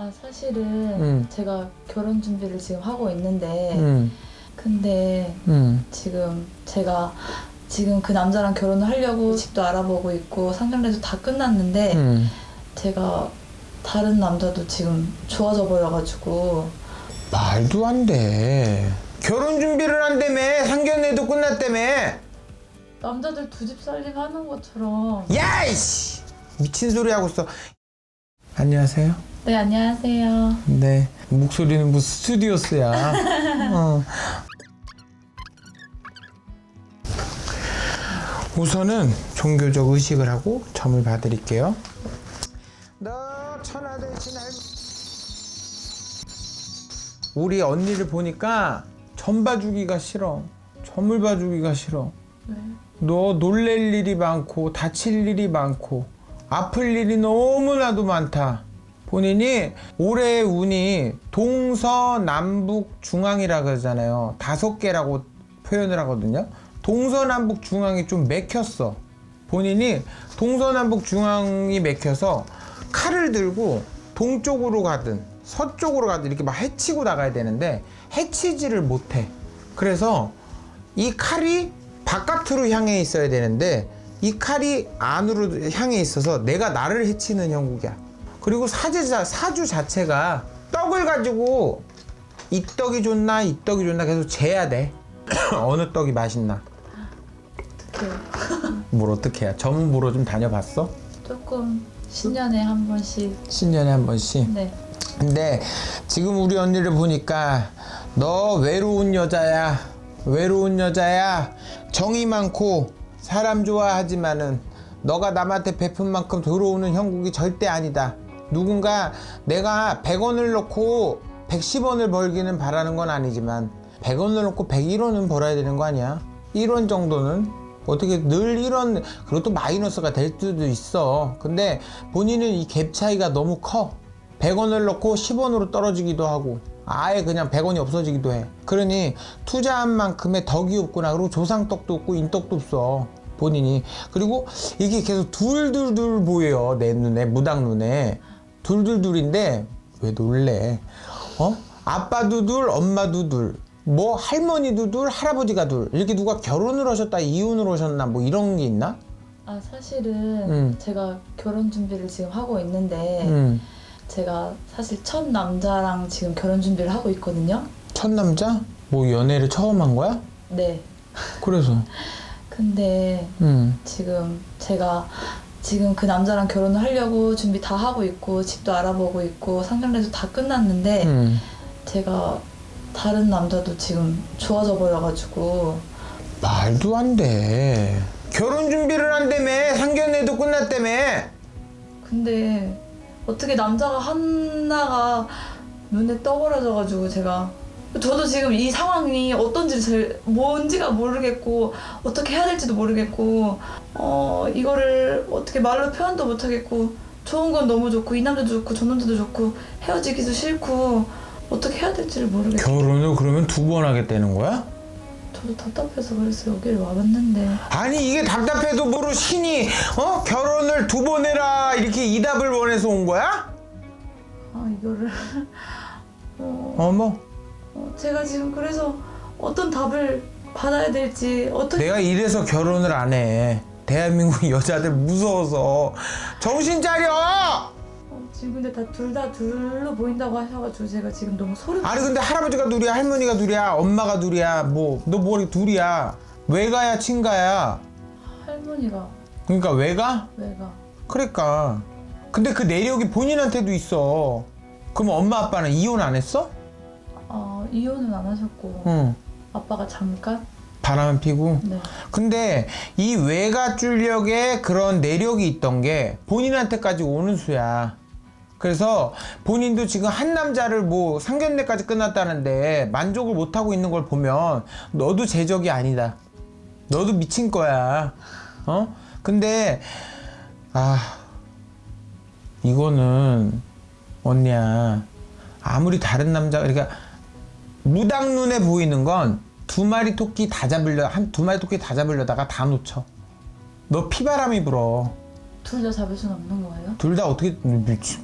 아 사실은 음. 제가 결혼 준비를 지금 하고 있는데 음, 근데 음. 지금 제가 지금 그 남자랑 결혼을 하려고 집도 알아보고 있고 상견례도 다 끝났는데 음. 제가 다른 남자도 지금 좋아져 버려가지고 말도 안 돼. 결혼 준비를 한다며 상견례도 끝났다며. 남자들 두 집 살림 하는 것처럼 야이씨 미친 소리 하고 있어. 안녕하세요. 네 안녕하세요 네 목소리는 무슨 스튜디오스야. 어. 우선은 종교적 의식을 하고 점을 봐드릴게요. 너 천하 대신 할 우리 언니를 보니까 점 봐주기가 싫어. 점을 봐주기가 싫어. 네. 너 놀랄 일이 많고 다칠 일이 많고 아플 일이 너무나도 많다. 본인이 올해의 운이 동서남북 중앙이라 그러잖아요. 다섯 개라고 표현을 하거든요. 동서남북 중앙이 좀 맥혔어. 본인이 동서남북 중앙이 맥혀서 칼을 들고 동쪽으로 가든 서쪽으로 가든 이렇게 막 해치고 나가야 되는데 해치지를 못해. 그래서 이 칼이 바깥으로 향해 있어야 되는데 이 칼이 안으로 향해 있어서 내가 나를 해치는 형국이야. 그리고 사제자 사주 자체가 떡을 가지고 이 떡이 좋나 이 떡이 좋나 계속 재야 돼. 어느 떡이 맛있나? 뭘 어떻게 해야? 보러 좀 다녀봤어? 조금 신년에 한 번씩 신년에 한 번씩. 네 근데 지금 우리 언니를 보니까 너 외로운 여자야. 외로운 여자야. 정이 많고 사람 좋아하지만은 너가 남한테 베푼 만큼 들어오는 형국이 절대 아니다. 누군가 내가 100원을 넣고 110원을 벌기는 바라는 건 아니지만 100원을 넣고 101원은 벌어야 되는 거 아니야? 1원 정도는 어떻게 늘 1원 그것도 마이너스가 될 수도 있어. 근데 본인은 이 갭 차이가 너무 커. 100원을 넣고 10원으로 떨어지기도 하고 아예 그냥 100원이 없어지기도 해. 그러니 투자한 만큼의 덕이 없구나. 그리고 조상떡도 없고 인떡도 없어. 본인이. 그리고 이게 계속 둘둘둘 보여요. 내 눈에, 무당 눈에. 둘둘둘인데 왜 놀래? 어? 아빠도 둘, 엄마도 둘. 뭐 할머니도 둘, 할아버지가 둘. 이렇게 누가 결혼을 하셨다, 이혼을 하셨나 뭐 이런 게 있나? 아 사실은 음. 제가 결혼 준비를 지금 하고 있는데 음. 제가 사실 첫 남자랑 지금 결혼 준비를 하고 있거든요. 첫 남자? 뭐 연애를 처음 한 거야? 네. 그래서. 근데 음. 지금 제가 지금 그 남자랑 결혼을 하려고 준비 다 하고 있고 집도 알아보고 있고 상견례도 다 끝났는데 음. 제가 다른 남자도 지금 좋아져 버려가지고 말도 안 돼. 결혼 준비를 한다며 상견례도 끝났다며. 근데 어떻게 남자가 하나가 눈에 떠버려져가지고 제가 저도 지금 이 상황이 어떤지 잘 뭔지가 모르겠고 어떻게 해야 될지도 모르겠고 어 이거를 어떻게 말로 표현도 못하겠고 좋은 건 너무 좋고 이 남자도 좋고 저 남자도 좋고 헤어지기도 싫고 어떻게 해야 될지를 모르겠고 결혼을 그러면 두 번 하겠다는 거야? 저도 답답해서 그래서 여기를 와봤는데. 아니 이게 답답해도 뭐로 신이 어? 결혼을 두 번 해라 이렇게 이답을 원해서 온 거야? 아 이거를. 어, 어머. 어, 제가 지금 그래서 어떤 답을 받아야 될지 어떻게 내가 이래서 결혼을 안 해. 대한민국 여자들 무서워서 정신 차려. 어, 지금 근데 다 둘 다 둘로 보인다고 하셔가지고 제가 지금 너무 소름 아니 근데 할아버지가 둘이야 할머니가 둘이야 엄마가 둘이야 뭐너뭐 이렇게 둘이야 외가야 친가야 할머니가 그러니까 외가? 왜가 그러니까 근데 그 내력이 본인한테도 있어 그럼 엄마 아빠는 이혼 안 했어? 어, 이혼은 안 하셨고 응. 아빠가 잠깐? 바람 피고? 네. 근데 이 외가 줄력에 그런 내력이 있던 게 본인한테까지 오는 수야. 그래서 본인도 지금 한 남자를 뭐 상견례까지 끝났다는데 만족을 못 하고 있는 걸 보면 너도 제적이 아니다. 너도 미친 거야. 어? 근데 아 이거는 언니야. 아무리 다른 남자 그러니까 무당 눈에 보이는 건 두 마리 토끼 다 잡으려 한 두 마리 토끼 다 잡으려다가 다 놓쳐. 너 피바람이 불어. 둘 다 잡을 수는 없는 거예요? 둘 다 어떻게 미친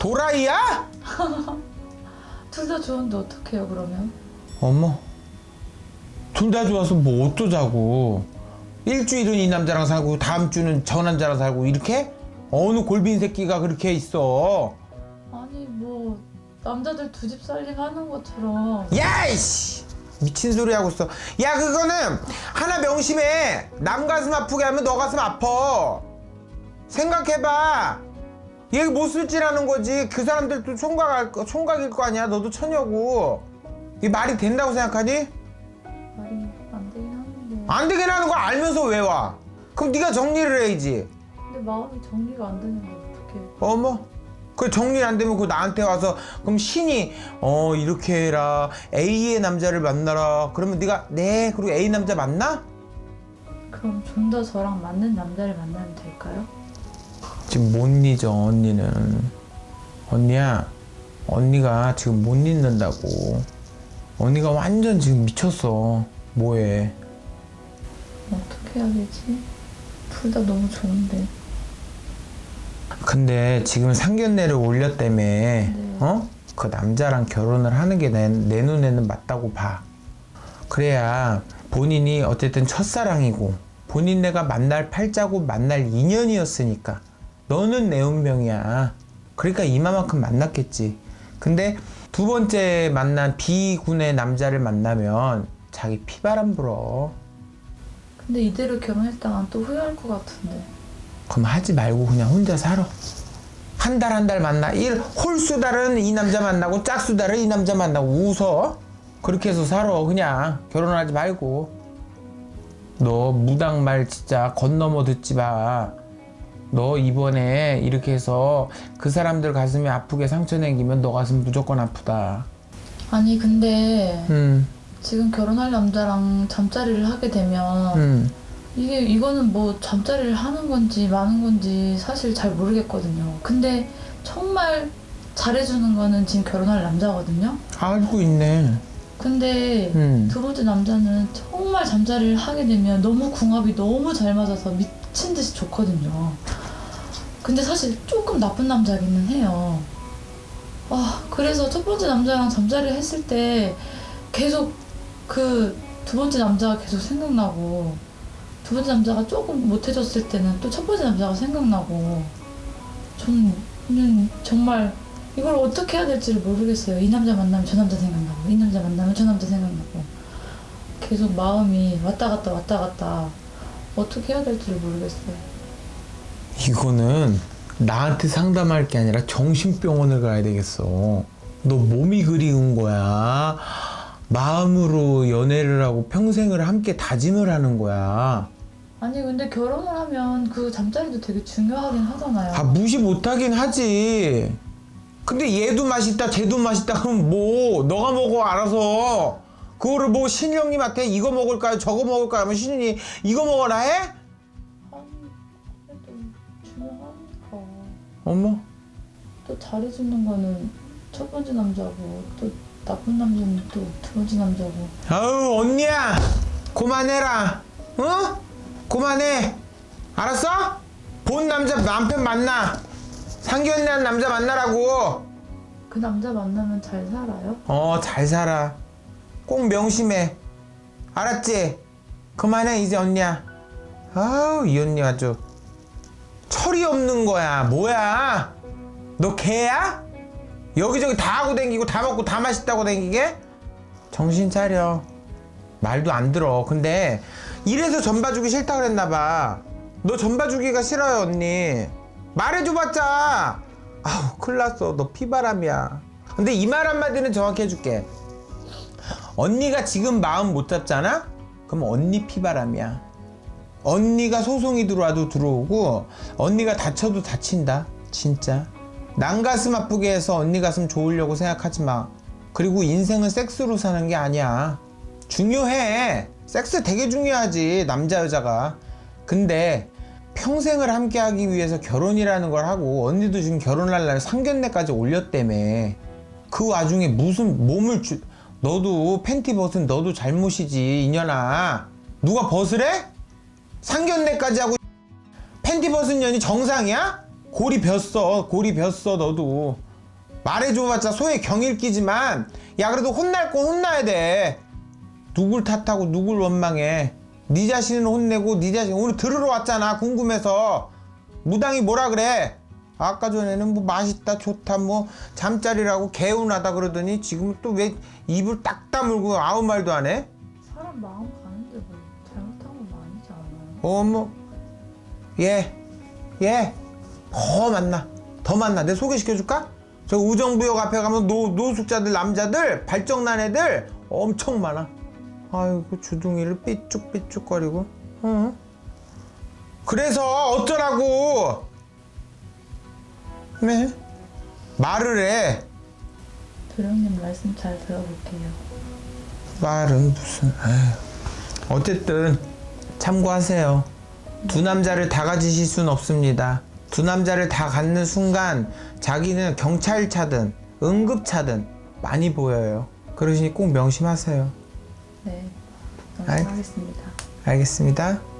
도라이야? 둘 다 좋은데 어떡해요 그러면? 어머. 둘 다 좋아서 뭐 어쩌자고. 일주일은 이 남자랑 살고 다음 주는 저 남자랑 살고 이렇게? 어느 골빈 새끼가 그렇게 있어? 아니 뭐 남자들 두 집 살림 하는 것처럼. 야이씨! 미친 소리 하고 있어. 야 그거는 하나 명심해. 남 가슴 아프게 하면 너 가슴 아파. 생각해봐. 얘 못 쓸지라는 거지. 그 사람들도 총각할 거, 총각일 거 아니야? 너도 처녀고. 이 말이 된다고 생각하니? 말이 안 되긴 하는데. 안 되긴 하는 거 알면서 왜 와? 그럼 네가 정리를 해야지. 근데 마음이 정리가 안 되는 거 어떡해? 어머 그 정리 안 되면 그 나한테 와서 그럼 신이 어 이렇게 해라. A의 남자를 만나라. 그러면 네가 네 그리고 A 남자 만나? 그럼 좀 더 저랑 맞는 남자를 만나면 될까요? 지금 못 잊어 언니는. 언니야 언니가 지금 못 잊는다고. 언니가 완전 지금 미쳤어. 뭐해? 어떻게 해야 되지? 둘 다 너무 좋은데 근데 지금 상견례를 올렸다며 네. 어? 그 남자랑 결혼을 하는 게 내 내 눈에는 맞다고 봐. 그래야 본인이 어쨌든 첫사랑이고 본인네가 만날 팔자고 만날 인연이었으니까 너는 내 운명이야. 그러니까 이마만큼 만났겠지. 근데 두 번째 만난 B군의 남자를 만나면 자기 피바람 불어. 근데 이대로 결혼했다간 또 후회할 것 같은데 그럼 하지 말고 그냥 혼자 살아. 한달 한 달 만나. 일 홀수달은 이 남자 만나고 짝수달은 이 남자 만나고 웃어. 그렇게 해서 살아. 그냥 결혼하지 말고. 너 무당 말 진짜 건너머 듣지 마. 너 이번에 이렇게 해서 그 사람들 가슴이 아프게 상처 남기면 너 가슴 무조건 아프다. 아니 근데 음, 지금 결혼할 남자랑 잠자리를 하게 되면 음. 이게 이거는 뭐 잠자리를 하는 건지 마는 건지 사실 잘 모르겠거든요. 근데 정말 잘해주는 거는 지금 결혼할 남자거든요. 알고 있네. 근데 음. 두 번째 남자는 정말 잠자리를 하게 되면 너무 궁합이 너무 잘 맞아서 미친 듯이 좋거든요. 근데 사실 조금 나쁜 남자기는 해요. 아, 그래서 첫 번째 남자랑 잠자리를 했을 때 계속 그 두 번째 남자가 계속 생각나고 두 번째 남자가 조금 못해줬을 때는 또 첫 번째 남자가 생각나고 저는 정말 이걸 어떻게 해야 될지를 모르겠어요. 이 남자 만나면 저 남자 생각나고 이 남자 만나면 저 남자 생각나고 계속 마음이 왔다 갔다 왔다 갔다 어떻게 해야 될지를 모르겠어요. 이거는 나한테 상담할 게 아니라 정신병원을 가야 되겠어. 너 몸이 그리운 거야. 마음으로 연애를 하고 평생을 함께 다짐을 하는 거야. 아니 근데 결혼을 하면 그 잠자리도 되게 중요하긴 하잖아요. 아, 무시 못하긴 하지. 근데 얘도 맛있다, 쟤도 맛있다, 그럼 뭐, 너가 먹어, 알아서. 그거를 뭐 신령님한테 이거 먹을까요, 저거 먹을까요 하면 신령이 이거 먹어라 해? 아니 그래도 중요하니까 어머. 또 잘해주는 거는 첫 번째 남자고 또 나쁜 남자는 또 두 번째 남자고 아우 언니야 그만해라 어? 그만해 알았어? 본 남자 남편 만나 상견례한 남자 만나라고 그 남자 만나면 잘 살아요? 어 잘 살아 꼭 명심해 알았지? 그만해 이제 언니야 아우 이 언니 아주 철이 없는 거야 뭐야 너 개야? 여기저기 다 하고 댕기고 다 먹고 다 맛있다고 댕기게? 정신 차려 말도 안 들어 근데 이래서 전 봐주기 싫다 그랬나 봐너 전 봐주기가 싫어요 언니. 말해줘봤자 아우 큰일 났어. 너 피바람이야. 근데 이 말 한마디는 정확히 해줄게. 언니가 지금 마음 못 잡잖아? 그럼 언니 피바람이야. 언니가 소송이 들어와도 들어오고 언니가 다쳐도 다친다. 진짜. 난 가슴 아프게 해서 언니 가슴 좋으려고 생각하지 마. 그리고 인생은 섹스로 사는 게 아니야. 중요해 섹스 되게 중요하지 남자 여자가. 근데 평생을 함께 하기 위해서 결혼이라는 걸 하고 언니도 지금 결혼할 날 상견례까지 올렸다며. 그 와중에 무슨 몸을 주 너도 팬티 벗은 너도 잘못이지 이년아. 누가 벗으래? 상견례까지 하고 팬티 벗은 년이 정상이야? 골이 뱄어 골이 뱄어 너도. 말해줘봤자 소에 경일 끼지만 야 그래도 혼날 건 혼나야 돼 누굴 탓하고 누굴 원망해 네 자신은 혼내고 네 자신 오늘 들으러 왔잖아 궁금해서 무당이 뭐라 그래 아까 전에는 뭐 맛있다 좋다 뭐 잠자리라고 개운하다 그러더니 지금 또 왜 입을 딱 다물고 아무 말도 안 해? 사람 마음 가는데 뭐 잘못한 건 아니지 않아요. 어머 얘, 얘, 더 만나, 더 만나. 내 소개시켜줄까? 저 우정부역 앞에 가면 노, 노숙자들, 남자들, 발정난 애들 엄청 많아. 아이고, 주둥이를 삐쭉삐쭉거리고. 어? 그래서 어쩌라고! 네? 말을 해. 도령님 말씀 잘 들어볼게요. 말은 무슨, 에휴. 어쨌든, 참고하세요. 두 남자를 다 가지실 순 없습니다. 두 남자를 다 갖는 순간 자기는 경찰차든 응급차든 많이 보여요. 그러시니 꼭 명심하세요. 네, 아이. 하겠습니다. 알겠습니다.